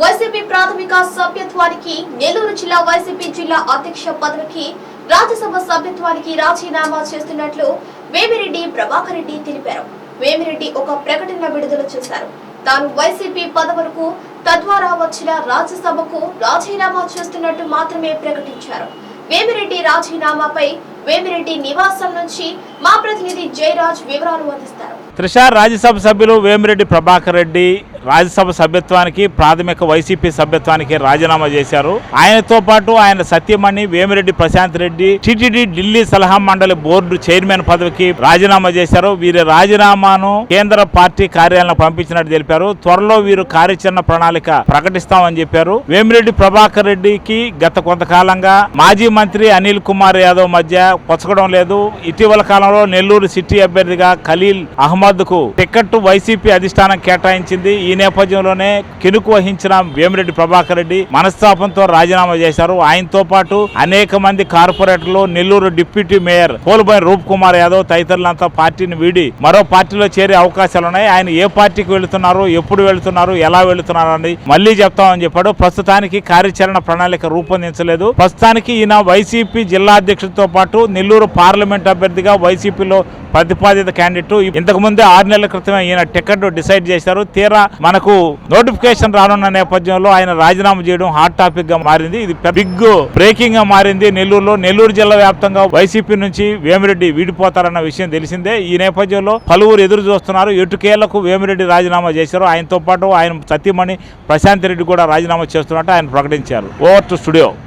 YCP ప్రాథమిక సభ్యత్వానికి నెల్లూరు జిల్లా వైసీపీ జిల్లా అధ్యక్ష పదవికి రాజ్యసభ సభ్యత్వానికి రాజీనామా చేస్తున్నట్లు వేమిరెడ్డి ప్రభాకర్ రెడ్డి తెలిపారు. వేమిరెడ్డి ఒక ప్రకటన విడుదల చేశారు. తాను వైసీపీ పదవులకు తద్వారా వచ్చిన రాజ్యసభకు రాజీనామా చేస్తున్నట్టు మాత్రమే ప్రకటించారు. వేమిరెడ్డి రాజీనామాపై వేమిరెడ్డి నివాసం నుంచి మా ప్రతినిధి జయరాజ్ వివరాలు అందిస్తారు. త్రిషార్ రాజ్యసభ సభ్యులు వేమిరెడ్డి ప్రభాకర్ రెడ్డి రాజ్యసభ సభ్యత్వానికి ప్రాథమిక వైసీపీ సభ్యత్వానికి రాజీనామా చేశారు. ఆయనతో పాటు ఆయన సత్యమణి వేమిరెడ్డి ప్రశాంత్ రెడ్డి టిటిడి ఢిల్లీ సలహా మండలి బోర్డు చైర్మన్ పదవికి రాజీనామా చేశారు. వీరి రాజీనామాను కేంద్ర పార్టీ కార్యాలయం పంపించినట్టు తెలిపారు. త్వరలో వీరు కార్యాచరణ ప్రణాళిక ప్రకటిస్తామని చెప్పారు. వేమిరెడ్డి ప్రభాకర్ రెడ్డికి గత కొంతకాలంగా మాజీ మంత్రి అనిల్ కుమార్ యాదవ్ మధ్య పొచ్చగడం లేదు. ఇటీవల కాలంలో నెల్లూరు సిటీ అభ్యర్థిగా ఖలీల్ అహ్మద్కు టికెట్ వైసీపీ అధిష్టానం కేటాయించింది. ఈ ఈ నేపథ్యంలోనే కినుకు వహించిన వేమిరెడ్డి ప్రభాకర్ రెడ్డి మనస్తాపంతో రాజీనామా చేశారు. ఆయనతో పాటు అనేక మంది కార్పొరేటర్లు నెల్లూరు డిప్యూటీ మేయర్ పోలుబోయిన రూప్ కుమార్ యాదవ్ తదితరులంతా పార్టీని వీడి మరో పార్టీలో చేరే అవకాశాలు ఉన్నాయి. ఆయన ఏ పార్టీకి వెళుతున్నారు ఎప్పుడు వెళుతున్నారు ఎలా వెళుతున్నారు అని మళ్ళీ చెప్తామని చెప్పాడు. ప్రస్తుతానికి కార్యాచరణ ప్రణాళిక రూపొందించలేదు. ప్రస్తుతానికి ఈయన వైసీపీ జిల్లా అధ్యక్షుడితో పాటు నెల్లూరు పార్లమెంట్ అభ్యర్థిగా వైసీపీలో ప్రతిపాదిత క్యాండిడేట్. ఇంతకు ముందే ఆరు నెలల క్రితమే ఈయన టికెట్ డిసైడ్ చేశారు. తీరా మనకు నోటిఫికేషన్ రానున్న నేపథ్యంలో ఆయన రాజీనామా చేయడం హాట్ టాపిక్గా మారింది. ఇది బిగ్ బ్రేకింగ్గా మారింది. నెల్లూరులో నెల్లూరు జిల్లా వ్యాప్తంగా వైసీపీ నుంచి వేమిరెడ్డి వీడిపోతారన్న విషయం తెలిసిందే. ఈ నేపథ్యంలో పలువురు ఎదురు చూస్తున్నారు. ఎటుకేళ్ళకు వేమిరెడ్డి రాజీనామా చేశారు ఆయనతో పాటు ఆయన సతీమణి ప్రశాంత్ రెడ్డి కూడా రాజీనామా చేస్తున్నట్టు ఆయన ప్రకటించారు. Over to studio.